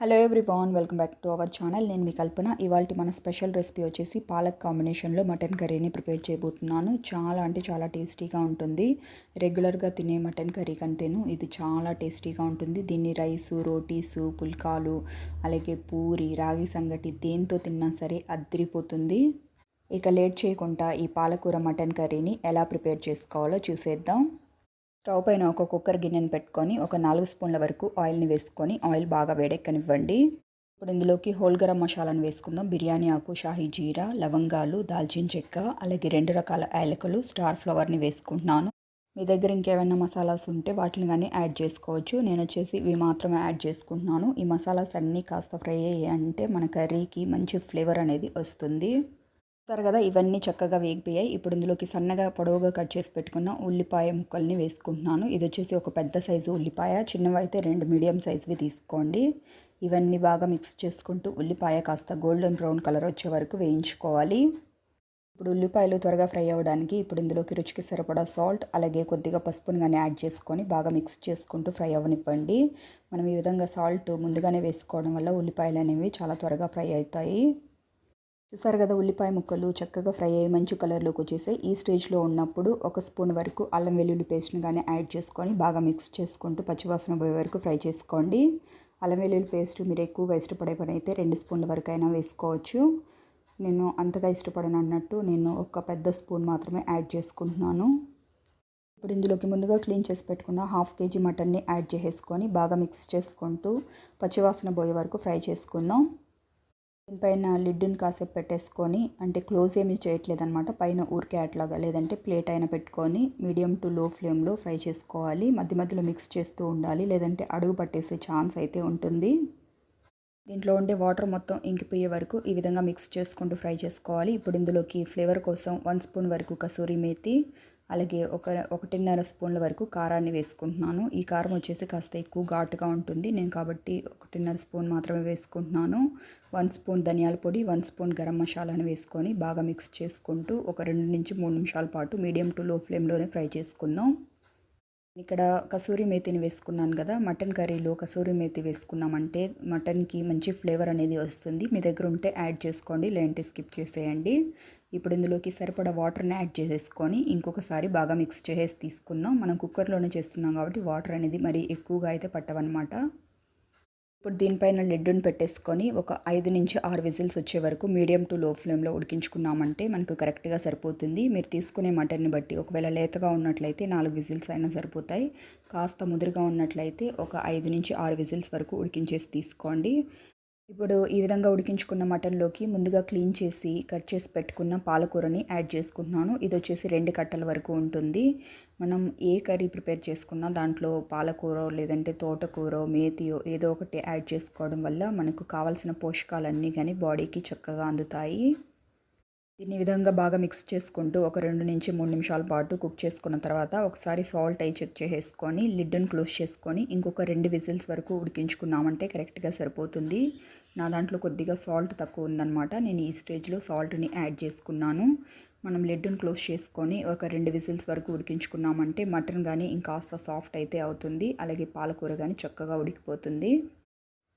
Hello everyone welcome back to our channel నేను మీ కల్పన. ఇవాళ మన స్పెషల్ రెసిపీ వచ్చేసి పాలక్ కాంబినేషన్లో మటన్ కర్రీని ప్రిపేర్ చేయబోతున్నాను. చాలా అంటే చాలా టేస్టీగా ఉంటుంది. రెగ్యులర్గా తినే మటన్ కర్రీ కంటేను ఇది చాలా టేస్టీగా ఉంటుంది. దీన్ని రైసు రోటీసు పుల్కాలు అలాగే పూరి రాగి సంగటి దేంతో తిన్నా సరే అద్దరిపోతుంది. ఇక లేట్ చేయకుండా ఈ పాలకూర మటన్ కర్రీని ఎలా ప్రిపేర్ చేసుకోవాలో చూసేద్దాం. స్టవ్ పైన ఒక కుక్కర్ గిన్నెను పెట్టుకొని ఒక నాలుగు స్పూన్ల వరకు ఆయిల్ని వేసుకొని ఆయిల్ బాగా వేడెక్కనివ్వండి. ఇప్పుడు ఇందులోకి హోల్ గరం మసాలాను వేసుకుందాం. బిర్యానీ ఆకు షాహీ జీరా లవంగాలు దాల్చిన చెక్క అలాగే రెండు రకాల యాలకులు స్టార్ ఫ్లవర్ని వేసుకుంటున్నాను. మీ దగ్గర ఇంకేమైనా మసాలాస్ ఉంటే వాటిని కానీ యాడ్ చేసుకోవచ్చు. నేను వచ్చేసి ఇవి మాత్రమే యాడ్ చేసుకుంటున్నాను. ఈ మసాలాస్ అన్నీ కాస్త ఫ్రై అయ్యాయి అంటే మన కర్రీకి మంచి ఫ్లేవర్ అనేది వస్తుంది. చూస్తారు కదా ఇవన్నీ చక్కగా వేగిపోయాయి. ఇప్పుడు ఇందులోకి సన్నగా పొడవుగా కట్ చేసి పెట్టుకున్న ఉల్లిపాయ ముక్కల్ని వేసుకుంటున్నాను. ఇది వచ్చేసి ఒక పెద్ద సైజు ఉల్లిపాయ చిన్నవి అయితే రెండు మీడియం సైజువి తీసుకోండి. ఇవన్నీ బాగా మిక్స్ చేసుకుంటూ ఉల్లిపాయ కాస్త గోల్డెన్ బ్రౌన్ కలర్ వచ్చే వరకు వేయించుకోవాలి. ఇప్పుడు ఉల్లిపాయలు త్వరగా ఫ్రై అవ్వడానికి ఇప్పుడు ఇందులోకి రుచికి సరిపడా సాల్ట్ అలాగే కొద్దిగా పసుపుని కానీ యాడ్ చేసుకొని బాగా మిక్స్ చేసుకుంటూ ఫ్రై అవ్వనివ్వండి. మనం ఈ విధంగా సాల్ట్ ముందుగానే వేసుకోవడం వల్ల ఉల్లిపాయలు అనేవి చాలా త్వరగా ఫ్రై అవుతాయి. చూసారు కదా ఉల్లిపాయ ముక్కలు చక్కగా ఫ్రై అయ్యి మంచి కలర్లోకి వచ్చేసాయి. ఈ స్టేజ్లో ఉన్నప్పుడు ఒక స్పూన్ వరకు అల్లం వెల్లుల్లి పేస్ట్ని కానీ యాడ్ చేసుకొని బాగా మిక్స్ చేసుకుంటూ పచ్చివాసన పోయే వరకు ఫ్రై చేసుకోండి. అల్లం వెల్లుల్లి పేస్ట్ మీరు ఎక్కువగా ఇష్టపడే పని అయితే రెండు స్పూన్ల వరకు అయినా వేసుకోవచ్చు. నేను అంతగా ఇష్టపడను అన్నట్టు నేను ఒక పెద్ద స్పూన్ మాత్రమే యాడ్ చేసుకుంటున్నాను. ఇప్పుడు ఇందులోకి ముందుగా క్లీన్ చేసి పెట్టుకున్న హాఫ్ కేజీ మటన్ని యాడ్ చేసేసుకొని బాగా మిక్స్ చేసుకుంటూ పచ్చివాసన పోయే వరకు ఫ్రై చేసుకుందాం. దీనిపైన లిడ్ని కాసేపు పెట్టేసుకొని అంటే క్లోజ్ ఏమీ చేయట్లేదు అనమాట పైన ఊరికే అట్లాగా లేదంటే ప్లేట్ అయినా పెట్టుకొని మీడియం టు లో ఫ్లేమ్లో ఫ్రై చేసుకోవాలి. మధ్య మధ్యలో మిక్స్ చేస్తూ ఉండాలి. లేదంటే అడుగు పట్టేసే ఛాన్స్ అయితే ఉంటుంది. దీంట్లో ఉండే వాటర్ మొత్తం ఇంకిపోయే వరకు ఈ విధంగా మిక్స్ చేసుకుంటూ ఫ్రై చేసుకోవాలి. ఇప్పుడు ఇందులోకి ఫ్లేవర్ కోసం వన్ స్పూన్ వరకు కసూరి మేతి అలాగే ఒక ఒకటిన్నర స్పూన్ల వరకు కారాన్ని వేసుకుంటున్నాను. ఈ కారం వచ్చేసి కాస్త ఎక్కువ ఘాటుగా ఉంటుంది. నేను కాబట్టి ఒకటిన్నర స్పూన్ మాత్రమే వేసుకుంటున్నాను. వన్ స్పూన్ ధనియాల పొడి వన్ స్పూన్ గరం మసాలాను వేసుకొని బాగా మిక్స్ చేసుకుంటూ ఒక రెండు నుంచి మూడు నిమిషాల పాటు మీడియం టు లో ఫ్లేమ్లోనే ఫ్రై చేసుకుందాం. ఇక్కడ కసూరి మేతిని వేసుకున్నాను కదా మటన్ కర్రీలో కసూరి మేతి వేసుకున్నామంటే మటన్కి మంచి ఫ్లేవర్ అనేది వస్తుంది. మీ దగ్గర ఉంటే యాడ్ చేసుకోండి లేదంటే స్కిప్ చేసేయండి. ఇప్పుడు ఇందులోకి సరిపడా వాటర్ని యాడ్ చేసేసుకొని ఇంకొకసారి బాగా మిక్స్ చేసేసి తీసుకుందాం. మనం కుక్కర్లోనే చేస్తున్నాం కాబట్టి వాటర్ అనేది మరి ఎక్కువగా అయితే పట్టవన్నమాట. ఇప్పుడు దీనిపైన లిడ్డును పెట్టేసుకొని ఒక ఐదు నుంచి ఆరు విజిల్స్ వచ్చే వరకు మీడియం టు లో ఫ్లేమ్లో ఉడికించుకున్నామంటే మనకు కరెక్ట్గా సరిపోతుంది. మీరు తీసుకునే మటన్ని బట్టి ఒకవేళ లేతగా ఉన్నట్లయితే నాలుగు విజిల్స్ అయినా సరిపోతాయి. కాస్త ముదురుగా ఉన్నట్లయితే ఒక ఐదు నుంచి ఆరు విజిల్స్ వరకు ఉడికించేసి తీసుకోండి. ఇప్పుడు ఈ విధంగా ఉడికించుకున్న మటన్లోకి ముందుగా క్లీన్ చేసి కట్ చేసి పెట్టుకున్న పాలకూరని యాడ్ చేసుకుంటున్నాను. ఇది వచ్చేసి రెండు కట్టల వరకు ఉంటుంది. మనం ఏ కర్రీ ప్రిపేర్ చేసుకున్నా దాంట్లో పాలకూర లేదంటే తోటకూర మేతియో ఏదో ఒకటి యాడ్ చేసుకోవడం వల్ల మనకు కావాల్సిన పోషకాలన్నీ కానీ బాడీకి చక్కగా అందుతాయి. దీన్ని విధంగా బాగా మిక్స్ చేసుకుంటూ ఒక రెండు నుంచి మూడు నిమిషాల పాటు కుక్ చేసుకున్న తర్వాత ఒకసారి సాల్ట్ అయి చెక్ చేసేసుకొని లిడ్ని క్లోజ్ చేసుకొని ఇంకొక రెండు విజిల్స్ వరకు ఉడికించుకున్నామంటే కరెక్ట్గా సరిపోతుంది. నా దాంట్లో కొద్దిగా సాల్ట్ తక్కువ ఉందన్నమాట. నేను ఈ స్టేజ్లో సాల్ట్ని యాడ్ చేసుకున్నాను. మనం లిడ్ని క్లోజ్ చేసుకొని ఒక రెండు విజిల్స్ వరకు ఉడికించుకున్నామంటే మటన్ కానీ ఇంకాస్త సాఫ్ట్ అయితే అవుతుంది. అలాగే పాలకూర కానీ చక్కగా ఉడికిపోతుంది.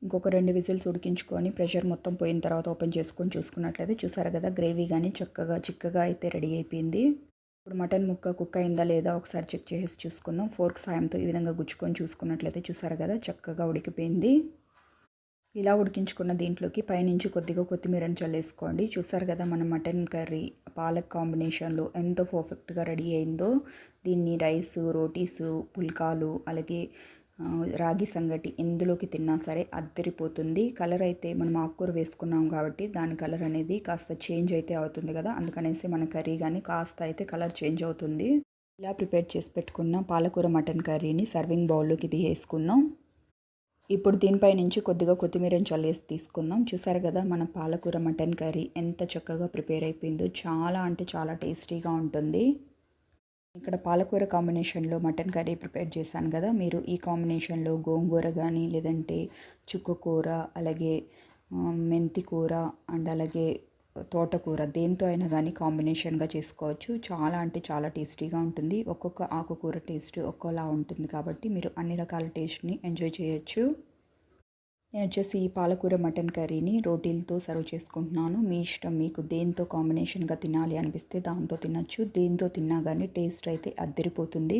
ఇంకొక రెండు విజిల్స్ ఉడికించుకొని ప్రెషర్ మొత్తం పోయిన తర్వాత ఓపెన్ చేసుకొని చూసుకున్నట్లయితే చూసారు కదా గ్రేవీ కానీ చక్కగా చిక్కగా అయితే రెడీ అయిపోయింది. ఇప్పుడు మటన్ ముక్క కుక్ అయిందా లేదా ఒకసారి చెక్ చేసి చూసుకుందాం. ఫోర్క్ సాయంతో ఈ విధంగా గుచ్చుకొని చూసుకున్నట్లయితే చూసారు కదా చక్కగా ఉడికిపోయింది. ఇలా ఉడికించుకున్న దీంట్లోకి పైనుంచి కొద్దిగా కొత్తిమీరని చల్లేసుకోండి. చూసారు కదా మన మటన్ కర్రీ పాలక్ కాంబినేషన్లో ఎంతో పర్ఫెక్ట్గా రెడీ అయిందో. దీన్ని రైస్ రోటీసు పుల్కాలు అలాగే రాగి సంగటి ఎందులోకి తిన్నా సరే అద్దరిపోతుంది. కలర్ అయితే మనం ఆకుకూర వేసుకున్నాం కాబట్టి దాని కలర్ అనేది కాస్త చేంజ్ అయితే అవుతుంది కదా. అందుకనేసి మన కర్రీ కానీ కాస్త అయితే కలర్ చేంజ్ అవుతుంది. ఇలా ప్రిపేర్ చేసి పెట్టుకున్న పాలకూర మటన్ కర్రీని సర్వింగ్ బౌల్లోకి తీసేసుకుందాం. ఇప్పుడు దీనిపై నుంచి కొద్దిగా కొత్తిమీరని చల్లేసి తీసుకుందాం. చూసారు కదా మన పాలకూర మటన్ కర్రీ ఎంత చక్కగా ప్రిపేర్ అయిపోయిందో. చాలా అంటే చాలా టేస్టీగా ఉంటుంది. ఇక్కడ పాలకూర కాంబినేషన్లో మటన్ కర్రీ ప్రిపేర్ చేశాను కదా మీరు ఈ కాంబినేషన్లో గోంగూర కానీ లేదంటే చుక్కకూర అలాగే మెంతి కూర అండ్ అలాగే తోటకూర దేంతో అయినా కానీ కాంబినేషన్గా చేసుకోవచ్చు. చాలా అంటే చాలా టేస్టీగా ఉంటుంది. ఒక్కొక్క ఆకుకూర టేస్ట్ ఒక్కోలా ఉంటుంది కాబట్టి మీరు అన్ని రకాల టేస్ట్ని ఎంజాయ్ చేయొచ్చు. నేను వచ్చేసి ఈ పాలకూర మటన్ కర్రీని రోటీలతో సర్వ్ చేసుకుంటున్నాను. మీ ఇష్టం మీకు దేంతో కాంబినేషన్గా తినాలి అనిపిస్తే దాంతో తినచ్చు. దేంతో తిన్నా కానీ టేస్ట్ అయితే అద్దరిపోతుంది.